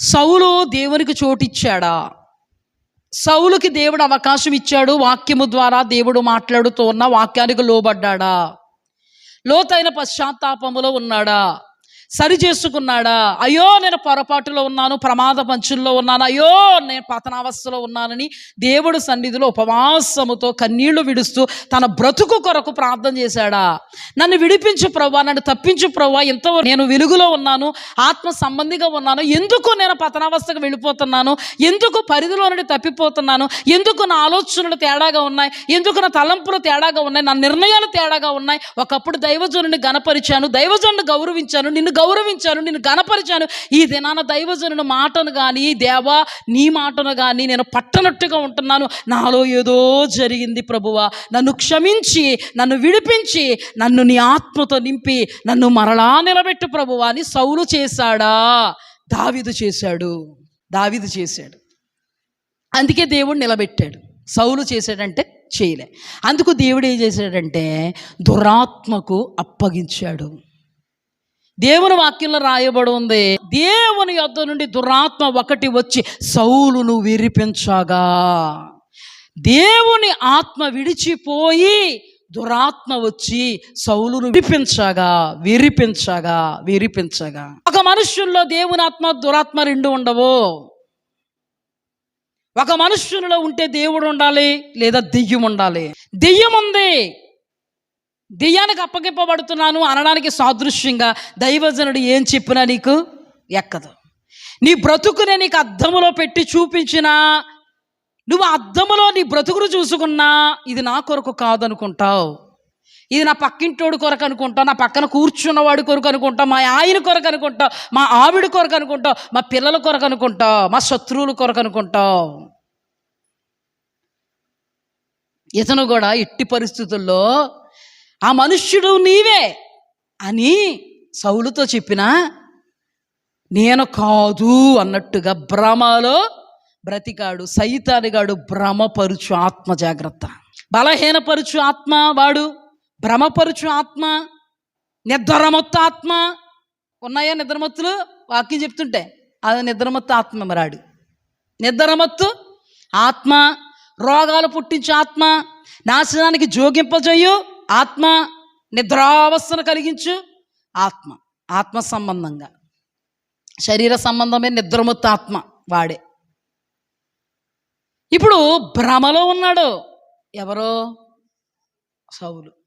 సౌలు దేవునికి చోటిచ్చాడా? సౌలుకి దేవుడు అవకాశం ఇచ్చాడు వాక్యము ద్వారా దేవుడు మాట్లాడుతూ ఉన్న వాక్యానికి లోబడ్డాడా? లోతైన పశ్చాత్తాపములో ఉన్నాడా? సరి చేసుకున్నాడా? అయ్యో నేను పొరపాటులో ఉన్నాను ప్రమాద పంచుల్లో ఉన్నాను అయ్యో నేను పతనావస్థలో ఉన్నానని దేవుడు సన్నిధిలో ఉపవాసముతో కన్నీళ్ళు విడుస్తూ తన బ్రతుకు కొరకు ప్రార్థన చేశాడా? నన్ను విడిపించు ప్రభా నన్ను తప్పించు ప్రభా ఎంతో నేను వెలుగులో ఉన్నాను ఆత్మ సంబంధిగా ఉన్నాను ఎందుకు నేను పతనావస్థకు వెళ్ళిపోతున్నాను ఎందుకు పరిధిలో నుండి తప్పిపోతున్నాను ఎందుకు నా ఆలోచనలు తేడాగా ఉన్నాయి ఎందుకు నా తలంపులు తేడాగా ఉన్నాయి నా నిర్ణయాలు తేడాగా ఉన్నాయి ఒకప్పుడు దైవజనుని గణపరిచాను దైవజనుని గౌరవించాను నిన్ను గౌరవించాను నేను గణపరిచాను ఈ దినాన దైవజనుని మాటను కానీ దేవా నీ మాటను కానీ నేను పట్టనట్టుగా ఉంటున్నాను. నాలో ఏదో జరిగింది ప్రభువా. నన్ను క్షమించి నన్ను విడిపించి నన్ను నీ ఆత్మతో నింపి నన్ను మరలా నిలబెట్టు ప్రభువా అని సౌలు చేశాడా? దావిదు చేశాడు. దావిదు చేశాడు. అందుకే దేవుడు నిలబెట్టాడు. సౌలు చేశాడంటే చేయలే. అందుకు దేవుడు ఏం చేశాడంటే దురాత్మకు అప్పగించాడు. దేవుని వాక్యంలో రాయబడి ఉంది. దేవుని యొద్ నుండి దురాత్మ ఒకటి వచ్చి సౌలును విరిపించగా. దేవుని ఆత్మ విడిచిపోయి దురాత్మ వచ్చి సౌలును విరిపించగా విరిపించగా విరిపించగా. ఒక మనుష్యుల్లో దేవుని ఆత్మ దురాత్మ రెండు ఉండవు. ఒక మనుష్యునిలో ఉంటే దేవుడు ఉండాలి లేదా దెయ్యం ఉండాలి. దెయ్యం ఉంది. దెయ్యానికి అప్పగింపబడుతున్నాను అనడానికి సాదృశ్యంగా దైవజనుడు ఏం చెప్పినా నీకు ఎక్కదు. నీ బ్రతుకునే నీకు అద్దములో పెట్టి చూపించినా నువ్వు అద్దములో నీ బ్రతుకును చూసుకున్నా ఇది నా కొరకు కాదనుకుంటావు. ఇది నా పక్కింటోడు కొరకు అనుకుంటావు నా పక్కన కూర్చున్నవాడి కొరకు అనుకుంటావు మా ఆయన కొరకు అనుకుంటావు మా ఆవిడ కొరకు అనుకుంటావు మా పిల్లల కొరకు అనుకుంటావు మా శత్రువుల కొరకు అనుకుంటావు ఇతను కూడా ఎట్టి పరిస్థితుల్లో ఆ మనుష్యుడు నీవే అని సౌలుతో చెప్పిన నేను కాదు అన్నట్టుగా భ్రమలో బ్రతికాడు. సైతానిగాడు భ్రమపరుచు ఆత్మ జాగ్రత్త. బలహీనపరుచు ఆత్మ వాడు భ్రమపరుచు ఆత్మ నిద్రమొత్త ఆత్మ. ఉన్నాయా నిద్రమత్తులు? వాక్యం చెప్తుంటే అది నిద్రమత్తు ఆత్మ మరాడు నిద్రమత్తు ఆత్మ రోగాలు పుట్టించు ఆత్మ నాశనానికి జోగింపజేయు ఆత్మ నిద్రావస్థను కలిగించు ఆత్మ ఆత్మ సంబంధంగా. శరీర సంబంధమే నిద్రముత్త ఆత్మ వాడే. ఇప్పుడు భ్రమలో ఉన్నాడు ఎవరో? సౌలు.